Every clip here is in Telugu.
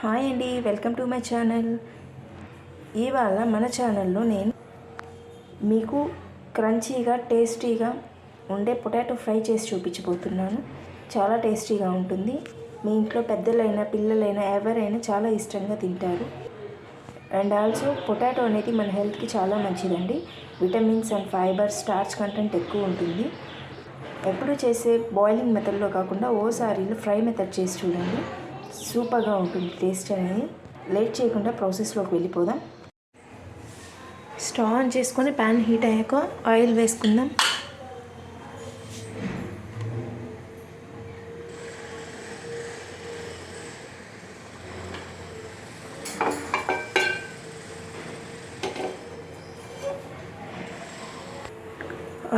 హాయ్ అండి వెల్కమ్ టు మై ఛానల్. ఇవాళ మన ఛానల్లో నేను మీకు క్రంచీగా టేస్టీగా ఉండే పొటాటో ఫ్రై చేసి చూపించబోతున్నాను. చాలా టేస్టీగా ఉంటుంది. మీ ఇంట్లో పెద్దలైనా పిల్లలైనా ఎవరైనా చాలా ఇష్టంగా తింటారు. అండ్ ఆల్సో పొటాటో అనేది మన హెల్త్కి చాలా మంచిదండి. Vitamins and fibre starch content ఎక్కువ ఉంటుంది. ఎప్పుడు చేసే బాయిలింగ్ మెథడ్లో కాకుండా ఓసారిలో ఫ్రై మెథడ్ చేసి చూడండి. సూపర్గా ఉంటుంది టేస్ట్ అనేది. లేట్ చేయకుండా ప్రాసెస్లోకి వెళ్ళిపోదాం. స్టవ్ ఆన్ చేసుకొని ప్యాన్ హీట్ అయ్యాక ఆయిల్ వేసుకుందాం.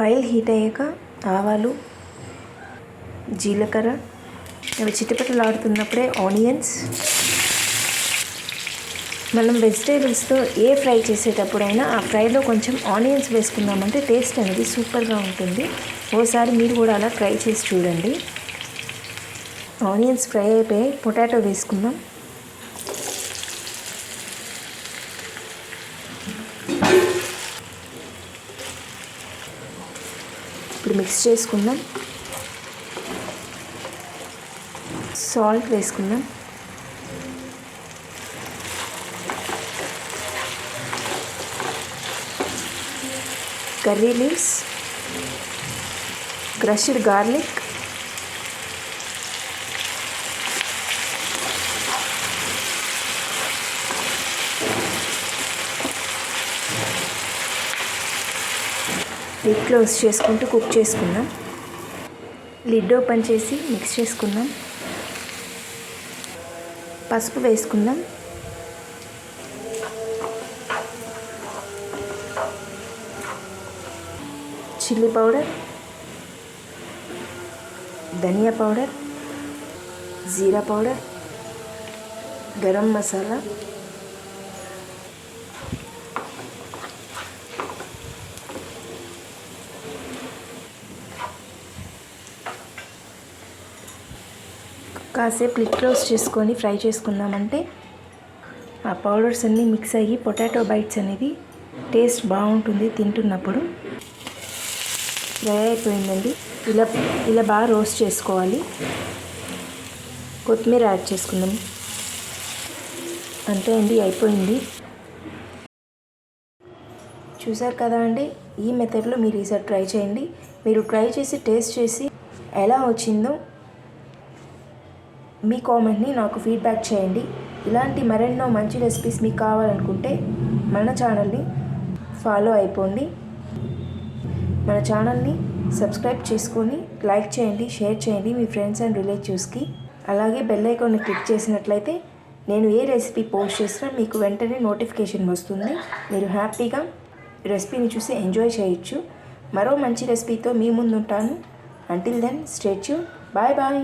ఆయిల్ హీట్ అయ్యాక ఆవాలు జీలకర్ర అవి చిట్టపట్టలు ఆడుతున్నప్పుడే ఆనియన్స్ మనం వెజిటేబుల్స్తో ఏ ఫ్రై చేసేటప్పుడైనా ఆ ఫ్రైలో కొంచెం ఆనియన్స్ వేసుకున్నామంటే టేస్ట్ అనేది సూపర్గా ఉంటుంది. ఓసారి మీరు కూడా అలా ట్రై చేసి చూడండి. ఆనియన్స్ ఫ్రై అయిపోయి పొటాటో వేసుకుందాం. ఇప్పుడు మిక్స్ చేసుకుందాం. సాల్ట్ వేసుకుందాం. Curry leaves crushed garlic lid close చేసుకుంటూ కుక్ చేసుకుందాం. లిడ్ ఓపెన్ చేసి మిక్స్ చేసుకుందాం. పసుపు వేసుకుందాం. చిల్లీ పౌడర్ ధనియా పౌడర్ జీరా పౌడర్ గరం మసాలా కాసేపు లిట్ క్లోజ్ చేసుకొని ఫ్రై చేసుకున్నామంటే ఆ పౌడర్స్ అన్నీ మిక్స్ అయ్యి పొటాటో బైట్స్ అనేది టేస్ట్ బాగుంటుంది తింటున్నప్పుడు. ఫ్రై అయిపోయిందండి. ఇలా ఇలా బాగా రోస్ట్ చేసుకోవాలి. కొత్తిమీర యాడ్ చేసుకుందాం. అంతే అండి అయిపోయింది. చూసారు కదా అండి ఈ మెథడ్లో మీరు ఈసారి ట్రై చేయండి. మీరు ట్రై చేసి టేస్ట్ చేసి ఎలా వచ్చిందో మీ కామెంట్ని నాకు ఫీడ్బ్యాక్ చేయండి. ఇలాంటి మరెన్నో మంచి రెసిపీస్ మీకు కావాలనుకుంటే మన ఛానల్ని ఫాలో అయిపోండి. మన ఛానల్ని సబ్స్క్రైబ్ చేసుకొని లైక్ చేయండి షేర్ చేయండి మీ ఫ్రెండ్స్ అండ్ రిలేటివ్స్కి. అలాగే బెల్ ఐకాన్ని క్లిక్ చేసినట్లయితే నేను ఏ రెసిపీ పోస్ట్ చేసినా మీకు వెంటనే నోటిఫికేషన్ వస్తుంది. మీరు హ్యాపీగా రెసిపీని చూసి ఎంజాయ్ చేయొచ్చు. మరో మంచి రెసిపీతో మీ ముందుంటాను. Until then stay tuned bye bye